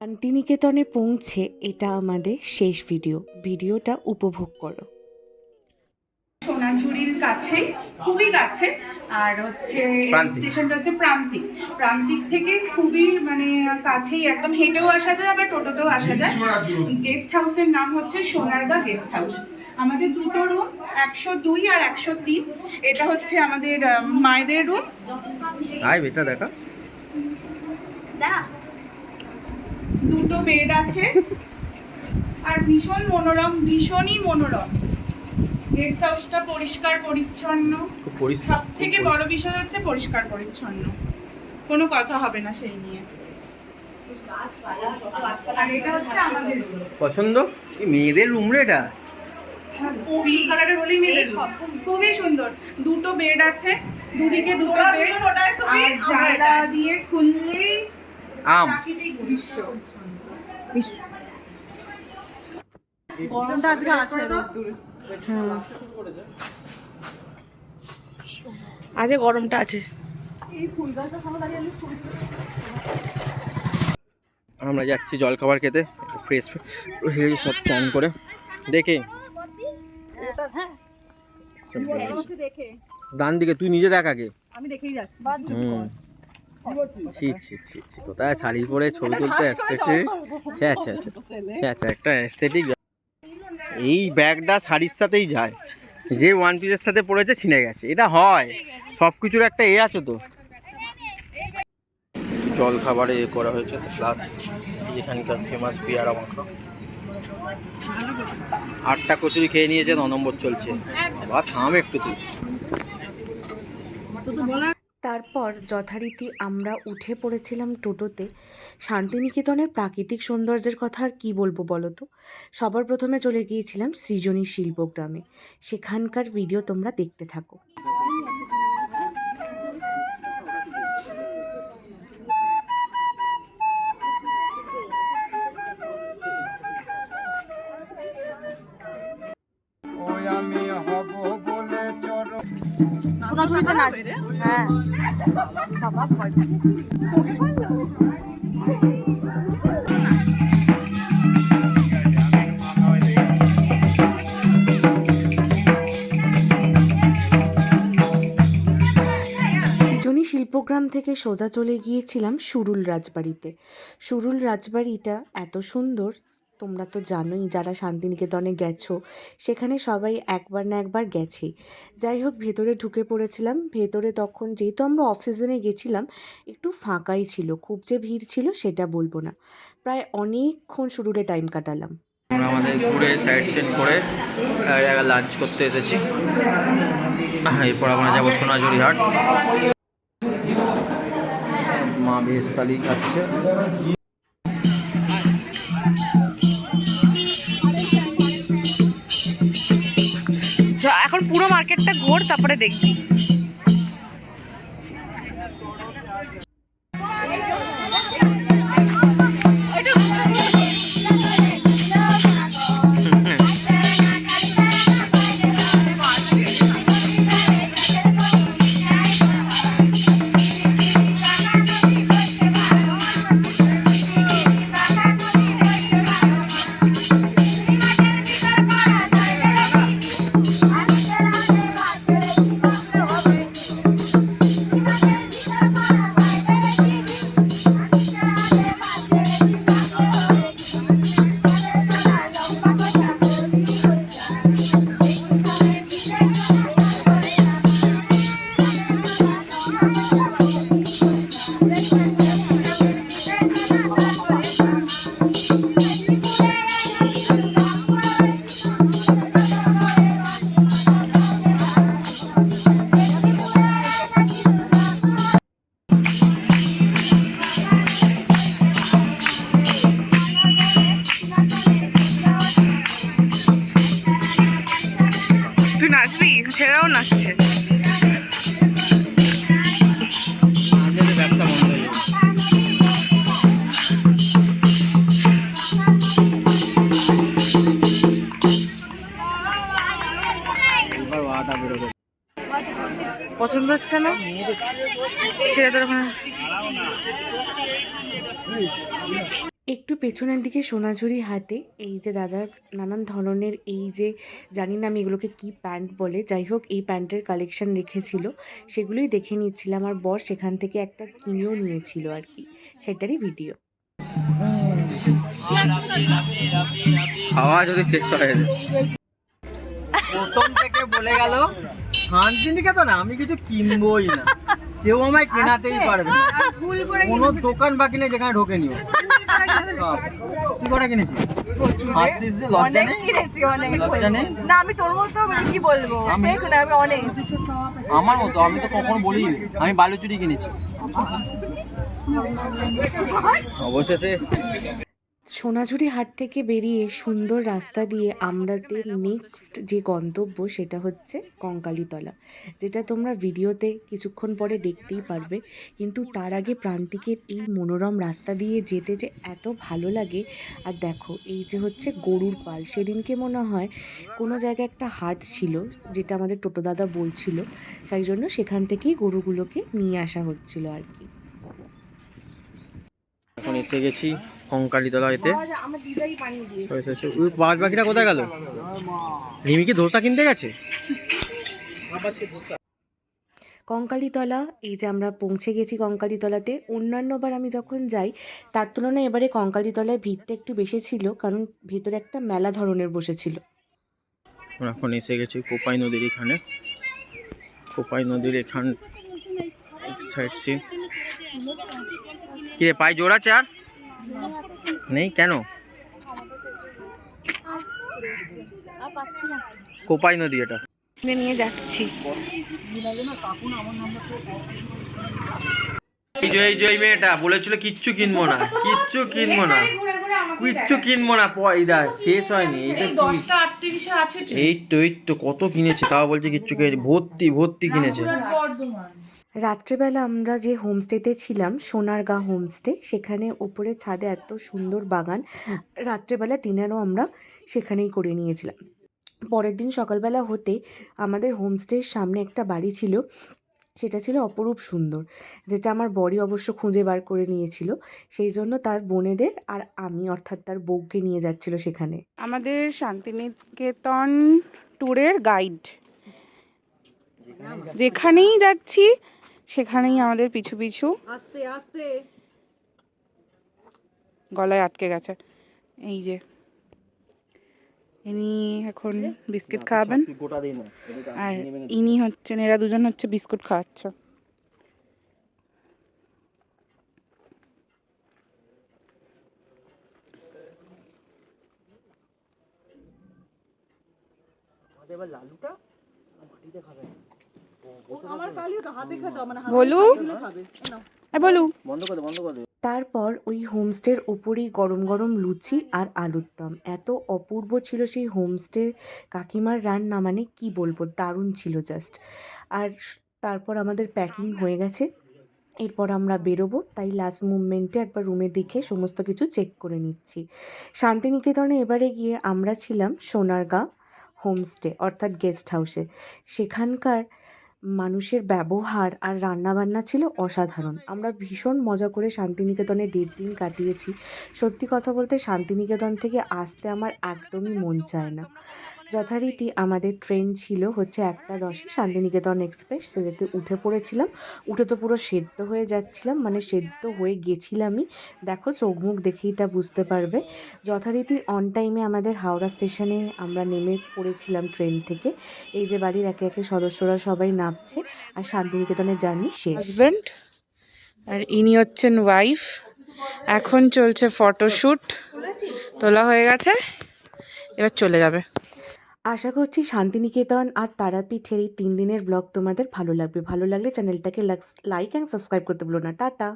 শান্তিনিকেতনে পৌঁছে এটা আমাদের শেষ ভিডিও ভিডিওটা উপভোগ করো। সোনাঝুরির কাছেই খুবই কাছে আর হচ্ছে স্টেশনটা হচ্ছে প্রান্তিক। প্রান্তিক থেকে খুবই মানে কাছেই একদম হেঁটেও আসা যায় আবার টোটোতেও আসা যায়। গেস্ট হাউসের নাম হচ্ছে সোনারগা গেস্ট হাউস। আমাদের দুটো রুম একশো দুই আর একশো তিন। এটা হচ্ছে আমাদের মায়েদের রুম আয় বেটা দেখা। দুটো বেড আছে। আর ভীষণ মনোরম ভীষণই মনোরম। গেস্ট হাউসটা পরিষ্কার পরিচ্ছন্ন। সব থেকে বড় বিষয় হচ্ছে পরিষ্কার পরিচ্ছন্ন। কোনো কথা হবে না সেই নিয়ে। আর এটা হচ্ছে আমাদের পছন্দ? মেয়েদের রুম রে এটা। পিঙ্ক কালারের হলেই মেয়েদের খুবই সুন্দর। দুটো বেড আছে দুদিকে দুটো বেড আর জানলা দিয়ে খুললেই প্রাকৃতিক দৃশ্য। গরমটা আজকে আছে। আজকে গরমটা আছে। আমরা যাচ্ছি জল খাবার খেতে ফ্রেশ হয়ে সব চান করে। দেখে। সব ডান দিকে তুই নিজে দেখ আগে। আমি দেখেই যাচ্ছি। হুম। ছি ছি ছি ছি কোথায়? শাড়ি পরে ছবি তুলতে অ্যাস্থেটিক আচ্ছা আচ্ছা আচ্ছা আচ্ছা আচ্ছা একটা অ্যাস্থেটিক এই ব্যাগটা শাড়ির সাথেই যায়। যে ওয়ান পিসের সাথে পড়েছে ছিনে গেছে। এটা হয়। সব কিছুর একটা এ আছে তো। জল খাবারে এ করা হয়েছে। প্লাস এখানকার ফেমাস পেয়ারা মাখা। আটটা কচুরি খেয়ে নিয়েছে ন নম্বর চলছে। বা থাম একটু তুই। তারপর যথারীতি আমরা উঠে পড়েছিলাম টোটোতে। শান্তিনিকেতনের প্রাকৃতিক সৌন্দর্যের কথা আর কী বলব বলো তো? সবার প্রথমে চলে গিয়েছিলাম সৃজনী শিল্পগ্রামে সেখানকার ভিডিও তোমরা দেখতে থাকো। সোনাঝুরিতে হ্যাঁ। শিল্পগ্রাম থেকে সোজা চলে গিয়েছিলাম সুরুল রাজবাড়িতে। সুরুল রাজবাড়িটা এত সুন্দর তোমরা তো জানোই যারা শান্তিনিকেতনে গেছো, সেখানে সবাই একবার না একবার গেছে। যাই হোক, ভেতরে ঢুকে পড়েছিলাম। ভেতরে তখন যেহেতু আমরা অফ সিজনে গেছিলাম, একটু ফাঁকাই ছিল, খুব যে ভিড় ছিল সেটা বলব না। প্রায় অনেকক্ষণ সুরুলে টাইম কাটালাম। আমাদের ঘুরে সাইড সিন করে লাঞ্চ করতে এসেছি। এরপর আমরা যাব সোনাঝুরি হাট মা খাচ্ছে। তারপরে দেখবি হচ্ছে না? ছেলেদের ওখানে। একটু পেছনের দিকে সোনাঝুরি হাটে এই যে দাদার নানান ধরনের এই যে জানি না আমি এগুলোকে কি প্যান্ট বলে যাই হোক এই প্যান্টের কালেকশন রেখেছিল সেগুলোই দেখে নিচ্ছিলাম আর বর সেখান থেকে একটা কিনেও নিয়েছিল আর কি সেটারই ভিডিও খাওয়া যদি শেষ হয়ে প্রথম থেকে বলে গেল শান্তিনিকেতন আমি কিছু কিনবই না। কেউ আমায় কেনাতেই পারবে না। কোনো দোকান বাকি নেই যেখানে ঢোকে নিও। সব। কি করে কিনেছি? যে লজ্জা অনেক নেই? কিনেছি অনেক লজ্জা নেই? না আমি তোর মতো মানে কি বলব? আমি- ফেক না আমি অনেস্ট আমার মতো আমি তো কখনো বলি আমি বালুচুরি কিনেছি। অবশেষে সোনাঝুরি হাট থেকে বেরিয়ে সুন্দর রাস্তা দিয়ে আমাদের নেক্সট যে গন্তব্য সেটা হচ্ছে কঙ্কালীতলা, যেটা তোমরা ভিডিওতে কিছুক্ষণ পরে দেখতেই পারবে। কিন্তু তার আগে প্রান্তিকের এই মনোরম রাস্তা দিয়ে যেতে যে এত ভালো লাগে, আর দেখো এই যে হচ্ছে গরুর পাল, সেদিনকে মনে হয় কোনো জায়গায় একটা হাট ছিল, যেটা আমাদের টোটো দাদা বলছিল, সেই জন্য সেখান থেকেই গরুগুলোকে নিয়ে আসা হচ্ছিল আর কি। এখন এসে গেছি। কঙ্কালীতলা এতে। বাজ বাকিরা কোথায় গেল? রিমি কি ধোসা কিনতে গেছে? কঙ্কালীতলা এই যে আমরা পৌঁছে গেছি কঙ্কালীতলাতে অন্যান্যবার আমি যখন যাই তার তুলনায় এবারে কঙ্কালীতলায় ভিড়টা একটু বেশি ছিল কারণ ভেতরে একটা মেলা ধরনের বসেছিল। আমরা এখন এসে গেছি কোপাই নদীর এখানে। কোপাই নদীর এখান সাইড সিন কিরে পায়ে জোর আছে আর? নেই? কেন? কোপাই নদী এটা। নিয়ে যাচ্ছি। এই যে এই মেয়েটা বলেছিল কিচ্ছু কিনবো না। কিচ্ছু কিনবো না। কিচ্ছু কিনবো না পয়দা শেষ হয়নি। এই তো এই তো কত কিনেছে তাও বলছে কিচ্ছু ভর্তি ভর্তি কিনেছে। রাত্রেবেলা আমরা যে হোমস্টেতে ছিলাম, সোনারগাঁ হোমস্টে, সেখানে ওপরে ছাদে এত সুন্দর বাগান, রাত্রেবেলা ডিনারও আমরা সেখানেই করে নিয়েছিলাম। পরের দিন সকালবেলা হতে আমাদের হোমস্টের সামনে একটা বাড়ি ছিল, সেটা ছিল অপরূপ সুন্দর, যেটা আমার বড়ি অবশ্য খুঁজে বার করে নিয়েছিল। সেই জন্য তার বোনেদের আর আমি অর্থাৎ তার বউকে নিয়ে যাচ্ছিল সেখানে। আমাদের শান্তিনিকেতন ট্যুরের গাইড যেখানেই যাচ্ছি সেখানেই আমাদের পিছু পিছু আস্তে আস্তে। গলায় আটকে গেছে। এই যে। ইনি এখন বিস্কিট খাওয়াবেন। আর ইনি হচ্ছেন এরা দুজন হচ্ছে বিস্কুট খাওয়াচ্ছে। এবার লালুটা মাটিতে খাবে। বলু। এ বলু? বন্ধ করে বন্ধ করে তারপর ওই হোমস্টের ওপরেই গরম গরম লুচি আর আলুর দম। এত অপূর্ব ছিল সেই হোমস্টে কাকিমার রান্না মানে কি বলব দারুণ ছিল জাস্ট আর তারপর আমাদের প্যাকিং হয়ে গেছে। এরপর আমরা বেরোবো তাই লাস্ট মুভমেন্টে একবার রুমে দেখে সমস্ত কিছু চেক করে নিচ্ছি। শান্তিনিকেতনে এবারে গিয়ে আমরা ছিলাম সোনারগাঁ হোমস্টে অর্থাৎ গেস্ট হাউসে সেখানকার মানুষের ব্যবহার আর রান্নাবান্না ছিল অসাধারণ। আমরা ভীষণ মজা করে শান্তিনিকেতনে দেড় দিন কাটিয়েছি। সত্যি কথা বলতে শান্তিনিকেতন থেকে আসতে আমার একদমই মন চায় না। যথারীতি আমাদের ট্রেন ছিল হচ্ছে একটা দশে শান্তিনিকেতন এক্সপ্রেস সেটাতে উঠে পড়েছিলাম। উঠে তো পুরো সেদ্ধ হয়ে যাচ্ছিলাম মানে সেদ্ধ হয়ে গেছিলামই। দেখো চোখ মুখ দেখেই তা বুঝতে পারবে। যথারীতি অন টাইমে আমাদের হাওড়া স্টেশনে আমরা নেমে পড়েছিলাম ট্রেন থেকে। এই যে বাড়ির একে একে সদস্যরা সবাই নামছে আর শান্তিনিকেতনের জার্নি শেষ। হাজবেন্ড আর ইনি হচ্ছেন ওয়াইফ এখন চলছে ফটোশ্যুট তোলা হয়ে গেছে? এবার চলে যাবে। আশা করছি শান্তিনিকেতন আর তারাপীঠের এই তিন দিনের ব্লগ তোমাদের ভালো লাগবে। ভালো লাগলে চ্যানেলটাকে লাইক অ্যান্ড সাবস্ক্রাইব করতে ভুলো না। টাটা।